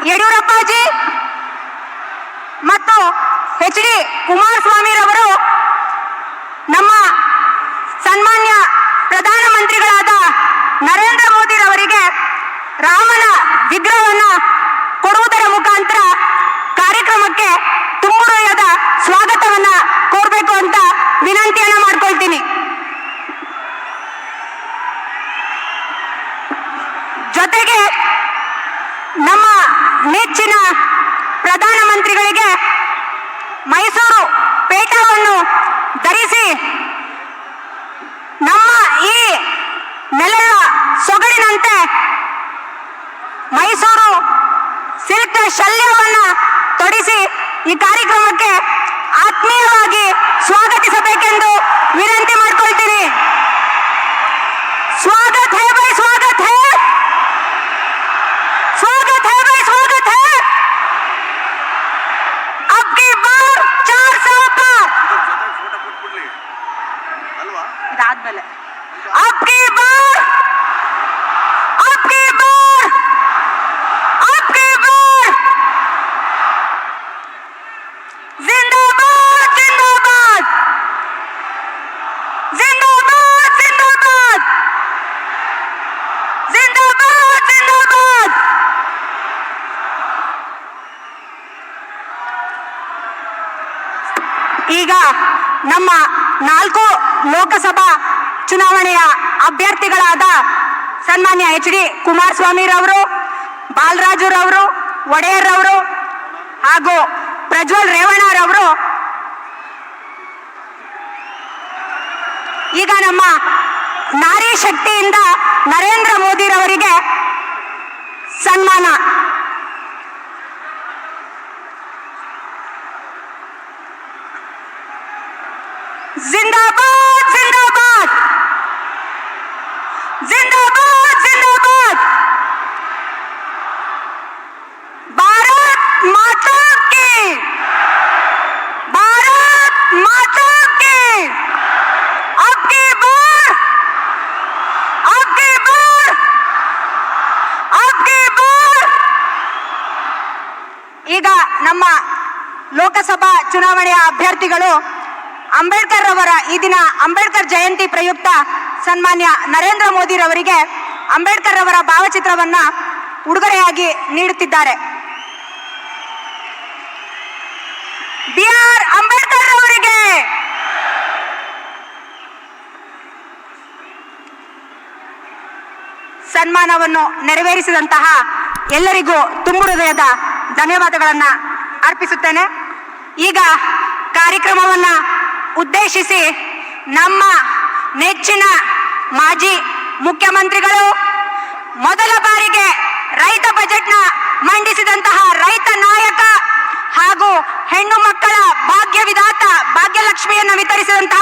ಬಾಲಾಜಿ ಮತ್ತು H D ಕುಮಾರಸ್ವಾಮಿರವರು ನಮ್ಮ ಸನ್ಮಾನ್ಯ ಪ್ರಧಾನಮಂತ್ರಿಗಳಾದ ನರೇಂದ್ರ ಮೋದಿರವರಿಗೆ ರಾಮನ ವಿಗ್ರಹವನ್ನ ನೆಚ್ಚಿನ ಪ್ರಧಾನಮಂತ್ರಿಗಳಿಗೆ ಮೈಸೂರು ಪೇಟವನ್ನು ಧರಿಸಿ ನಮ್ಮ ಈ ನೆಲದ ಸೊಗಡಿನಂತೆ ಮೈಸೂರು ಸಿಲ್ಕ್ ಶಲ್ಯವನ್ನು ತೊಡಿಸಿ ಈ ಕಾರ್ಯಕ್ರಮಕ್ಕೆ ಆತ್ಮೀಯವಾಗಿ ಈಗ ನಮ್ಮ ನಾಲ್ಕು ಲೋಕಸಭಾ ಚುನಾವಣೆಯ ಅಭ್ಯರ್ಥಿಗಳಾದ ಸನ್ಮಾನ್ಯ ಎಚ್ ಡಿ ಕುಮಾರಸ್ವಾಮಿರವರು, ಬಾಲರಾಜುರವರು, ಒಡೆಯರ್ರವರು ಹಾಗೂ ಪ್ರಜ್ವಲ್ ರೇವಣ್ಣರವರು. ಈಗ ನಮ್ಮ ನಾರಿ ಶಕ್ತಿಯಿಂದ ನರೇಂದ್ರ ಮೋದಿರವರಿಗೆ ಸನ್ಮಾನ. जिंदाबाद जिंदाबाद जिंदाबाद जिंदाबाद भारत माता की भारत माता की अब की बार अब की बार अब की बार ಈಗ ನಮ್ಮ ಲೋಕಸಭಾ ಚುನಾವಣೆಯ ಅಭ್ಯರ್ಥಿಗಳು ಅಂಬೇಡ್ಕರ್ ಅವರ ಈ ದಿನ ಅಂಬೇಡ್ಕರ್ ಜಯಂತಿ ಪ್ರಯುಕ್ತ ಸನ್ಮಾನ್ಯ ನರೇಂದ್ರ ಮೋದಿ ರವರಿಗೆ ಅಂಬೇಡ್ಕರ್ ಅವರ ಭಾವಚಿತ್ರವನ್ನ ಉಡುಗೊರೆಯಾಗಿ ನೀಡುತ್ತಿದ್ದಾರೆ. ಬಿ ಅಂಬೇಡ್ಕರ್ ಅವರಿಗೆ ಸನ್ಮಾನವನ್ನು ನೆರವೇರಿಸಿದಂತಹ ಎಲ್ಲರಿಗೂ ತುಂಬು ಹೃದಯದ ಧನ್ಯವಾದಗಳನ್ನು ಅರ್ಪಿಸುತ್ತೇನೆ. ಈಗ ಕಾರ್ಯಕ್ರಮವನ್ನ ಉದ್ದೇಶಿಸಿ ನಮ್ಮ ನೆಚ್ಚಿನ ಮಾಜಿ ಮುಖ್ಯಮಂತ್ರಿಗಳು ಮೊದಲ ಬಾರಿಗೆ ರೈತ ಬಜೆಟ್ನ ಮಂಡಿಸಿದಂತಹ ರೈತ ನಾಯಕ ಹಾಗೂ ಹೆಣ್ಣು ಮಕ್ಕಳ ಭಾಗ್ಯ ವಿಧಾತ ಭಾಗ್ಯಲಕ್ಷ್ಮಿಯನ್ನು ವಿತರಿಸಿದಂತಹ